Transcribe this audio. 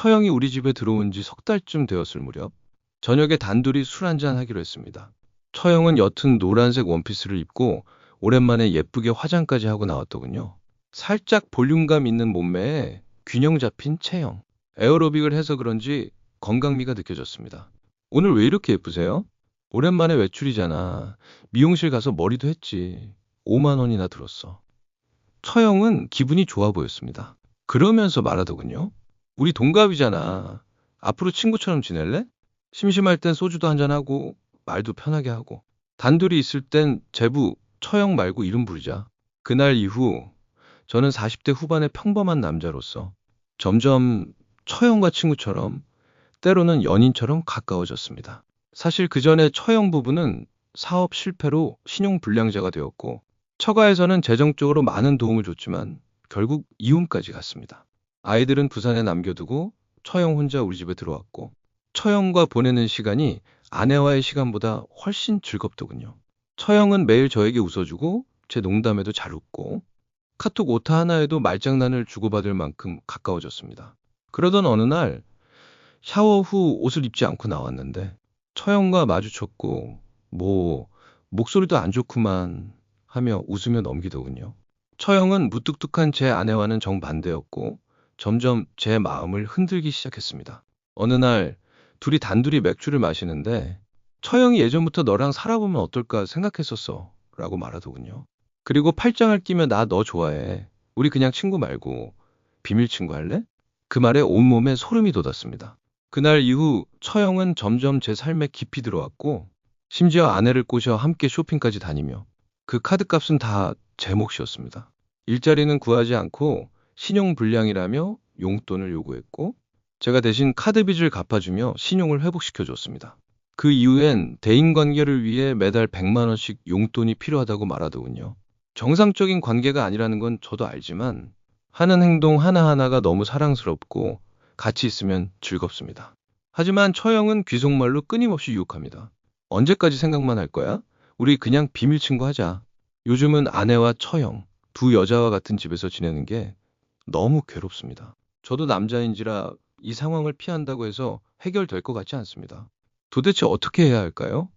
처형이 우리 집에 들어온 지 석 달쯤 되었을 무렵 저녁에 단둘이 술 한잔 하기로 했습니다. 처형은 옅은 노란색 원피스를 입고 오랜만에 예쁘게 화장까지 하고 나왔더군요. 살짝 볼륨감 있는 몸매에 균형 잡힌 체형. 에어로빅을 해서 그런지 건강미가 느껴졌습니다. 오늘 왜 이렇게 예쁘세요? 오랜만에 외출이잖아. 미용실 가서 머리도 했지. 5만 원이나 들었어. 처형은 기분이 좋아 보였습니다. 그러면서 말하더군요. 우리 동갑이잖아. 앞으로 친구처럼 지낼래? 심심할 땐 소주도 한잔하고 말도 편하게 하고 단둘이 있을 땐 제부 처형 말고 이름 부르자. 그날 이후 저는 40대 후반의 평범한 남자로서 점점 처형과 친구처럼 때로는 연인처럼 가까워졌습니다. 사실 그 전에 처형 부부는 사업 실패로 신용 불량자가 되었고 처가에서는 재정적으로 많은 도움을 줬지만 결국 이혼까지 갔습니다. 아이들은 부산에 남겨두고 처형 혼자 우리 집에 들어왔고 처형과 보내는 시간이 아내와의 시간보다 훨씬 즐겁더군요. 처형은 매일 저에게 웃어주고 제 농담에도 잘 웃고 카톡 오타 하나에도 말장난을 주고받을 만큼 가까워졌습니다. 그러던 어느 날 샤워 후 옷을 입지 않고 나왔는데 처형과 마주쳤고 뭐 목소리도 안 좋구만 하며 웃으며 넘기더군요. 처형은 무뚝뚝한 제 아내와는 정반대였고 점점 제 마음을 흔들기 시작했습니다. 어느 날 둘이 단둘이 맥주를 마시는데 처형이 예전부터 너랑 살아보면 어떨까 생각했었어 라고 말하더군요. 그리고 팔짱을 끼며 나 너 좋아해. 우리 그냥 친구 말고 비밀 친구 할래? 그 말에 온몸에 소름이 돋았습니다. 그날 이후 처형은 점점 제 삶에 깊이 들어왔고 심지어 아내를 꼬셔 함께 쇼핑까지 다니며 그 카드값은 다 제 몫이었습니다. 일자리는 구하지 않고 신용불량이라며 용돈을 요구했고 제가 대신 카드 빚을 갚아주며 신용을 회복시켜 줬습니다. 그 이후엔 대인관계를 위해 매달 100만 원씩 용돈이 필요하다고 말하더군요. 정상적인 관계가 아니라는 건 저도 알지만 하는 행동 하나하나가 너무 사랑스럽고 같이 있으면 즐겁습니다. 하지만 처형은 귀속말로 끊임없이 유혹합니다. 언제까지 생각만 할 거야? 우리 그냥 비밀 친구 하자. 요즘은 아내와 처형, 두 여자와 같은 집에서 지내는 게 너무 괴롭습니다. 저도 남자인지라 이 상황을 피한다고 해서 해결될 것 같지 않습니다. 도대체 어떻게 해야 할까요?